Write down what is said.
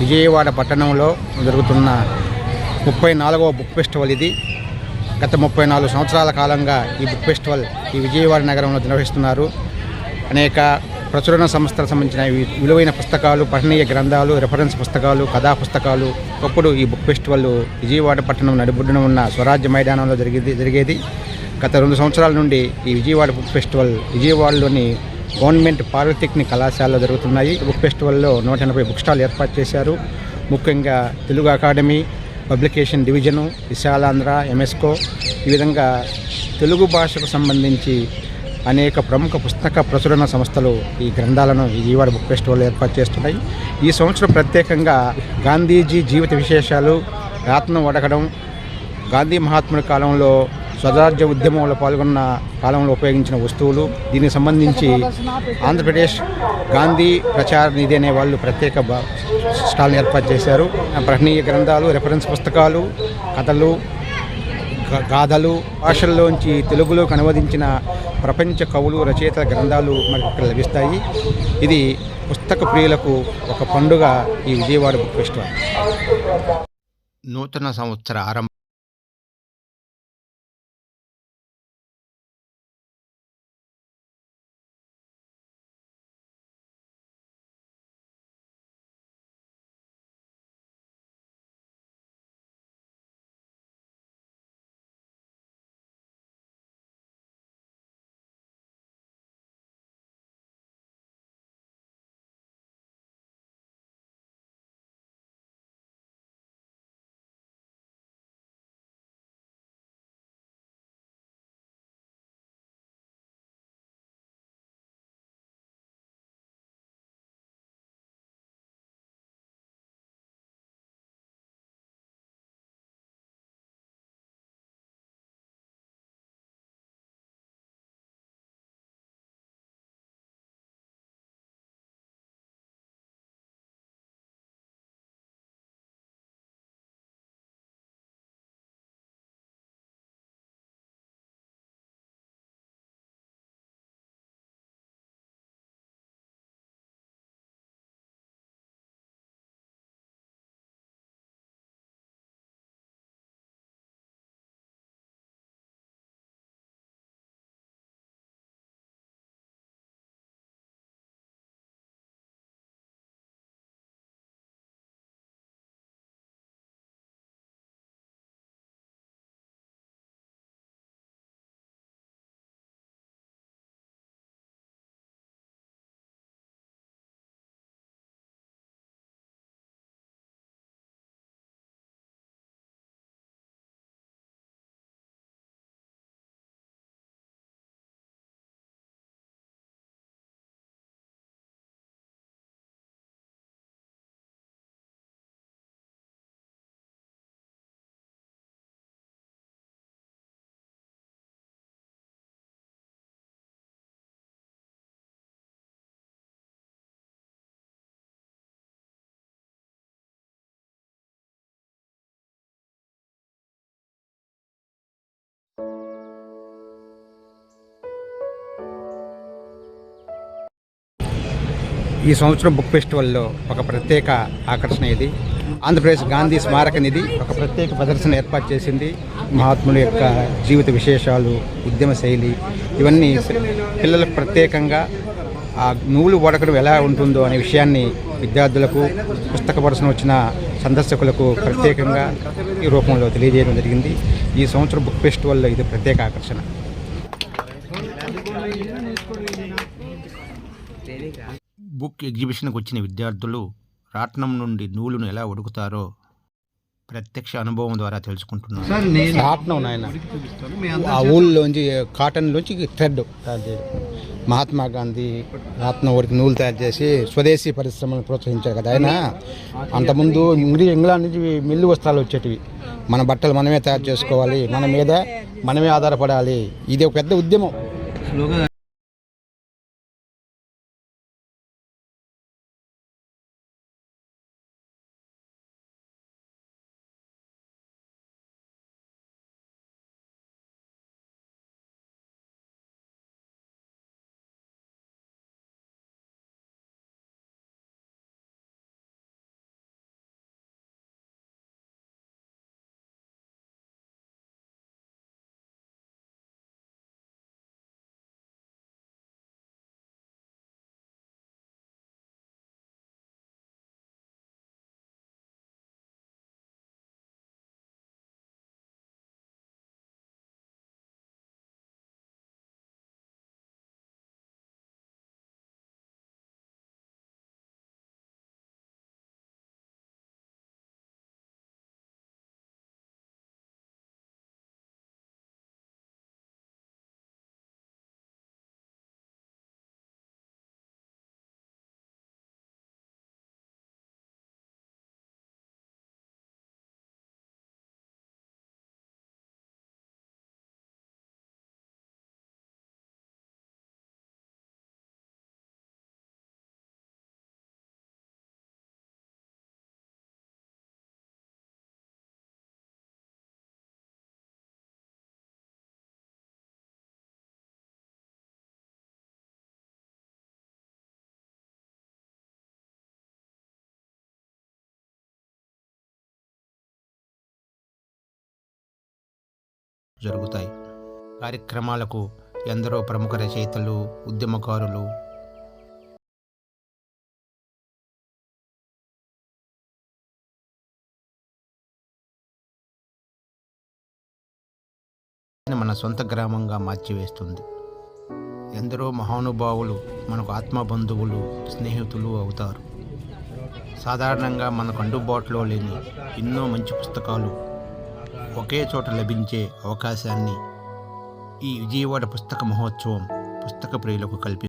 విజయవాడ పట్టణంలో జరుగుతున్న ముప్పై నాలుగవ బుక్ ఫెస్టివల్ ఇది. గత ముప్పై నాలుగు సంవత్సరాల కాలంగా ఈ బుక్ ఫెస్టివల్ ఈ విజయవాడ నగరంలో నిర్వహిస్తున్నారు. అనేక ప్రచురణ సంస్థలకు సంబంధించిన విలువైన పుస్తకాలు పఠనీయ గ్రంథాలు రెఫరెన్స్ పుస్తకాలు కథా పుస్తకాలు ఒకప్పుడు ఈ బుక్ ఫెస్టివల్ విజయవాడ పట్టణం నడిబొడ్డున ఉన్న స్వరాజ్య మైదానంలో జరిగేది జరిగేది. గత రెండు సంవత్సరాల నుండి ఈ విజయవాడ బుక్ ఫెస్టివల్ విజయవాడలోని గవర్నమెంట్ పాలిటెక్నిక్ కళాశాలలో జరుగుతున్నాయి. బుక్ ఫెస్టివల్లో నూట ఎనభై బుక్ స్టాల్ ఏర్పాటు చేశారు. ముఖ్యంగా Telugu academy publication division Visalaandhra Emesco ఈ విధంగా తెలుగు భాషకు సంబంధించి అనేక ప్రముఖ పుస్తక ప్రచురణ సంస్థలు ఈ గ్రంథాలను ఈ విజయవాడ బుక్ ఫెస్టివల్ ఏర్పాటు చేస్తున్నాయి. ఈ సంవత్సరం ప్రత్యేకంగా గాంధీజీ జీవిత విశేషాలు రాత్నం వడకడం గాంధీ మహాత్ముడి కాలంలో స్వరాజ్య ఉద్యమంలో పాల్గొన్న కాలంలో ఉపయోగించిన వస్తువులు దీనికి సంబంధించి ఆంధ్రప్రదేశ్ గాంధీ ప్రచార నిధి అనే వాళ్ళు ప్రత్యేక స్టాల్ని ఏర్పాటు చేశారు. ప్రహనీయ గ్రంథాలు రెఫరెన్స్ పుస్తకాలు కథలు గాథలు భాషల్లోంచి తెలుగులోకి అనువదించిన ప్రపంచ కవులు రచయితల గ్రంథాలు మనకు ఇక్కడ లభిస్తాయి. ఇది పుస్తక ప్రియులకు ఒక పండుగ ఈ విజయవాడ బుక్ ఫెస్టివల్. నూతన సంవత్సర ఆరంభ ఈ సంవత్సరం బుక్ ఫెస్టివల్లో ఒక ప్రత్యేక ఆకర్షణ ఇది. ఆంధ్రప్రదేశ్ గాంధీ స్మారక నిధి ఒక ప్రత్యేక ప్రదర్శన ఏర్పాటు చేసింది. మహాత్ముల యొక్క జీవిత విశేషాలు ఉద్యమ శైలి ఇవన్నీ పిల్లలకు ప్రత్యేకంగా ఆ నూలు వడకడం ఎలా ఉంటుందో అనే విషయాన్ని విద్యార్థులకు పుస్తక ప్రదర్శన వచ్చిన సందర్శకులకు ప్రత్యేకంగా ఈ రూపంలో తెలియజేయడం జరిగింది. ఈ సంవత్సరం బుక్ ఫెస్టివల్లో ఇది ప్రత్యేక ఆకర్షణ. బుక్ ఎగ్జిబిషన్కి వచ్చిన విద్యార్థులు రాట్నం నుండి నూలును ఎలా ఉడుకుతారో ప్రత్యక్ష అనుభవం ద్వారా తెలుసుకుంటున్నారు. సార్ నేను రాట్నం నాయన. ఆ ఊళ్ళోంచి కాటన్లోంచి థ్రెడ్ తయారు చేయడం. మహాత్మా గాంధీ రాట్నం వరకు నూలు తయారు చేసి స్వదేశీ పరిశ్రమను ప్రోత్సహించారు కదా ఆయన. అంతకుముందు ఇంగ్లీ ఇంగ్లాండ్ నుంచి మిల్లు వస్త్రాలు వచ్చేటివి. మన బట్టలు మనమే తయారు చేసుకోవాలి. మన మీద మనమే ఆధారపడాలి. ఇది ఒక పెద్ద ఉద్యమం. జరుగుతాయి. కార్యక్రమాలకు ఎందరో ప్రముఖ రచయితలు ఉద్యమకారులు మన సొంత గ్రామంగా మార్చివేస్తుంది. ఎందరో మహానుభావులు మనకు ఆత్మబంధువులు స్నేహితులు అవుతారు. సాధారణంగా మనకు అందుబాటులో లేని ఎన్నో మంచి పుస్తకాలు ఒకే చోట లభించే అవకాశాన్ని ఈ విజయవాడ పుస్తక మహోత్సవం పుస్తక ప్రియులకు కల్పిస్తుంది.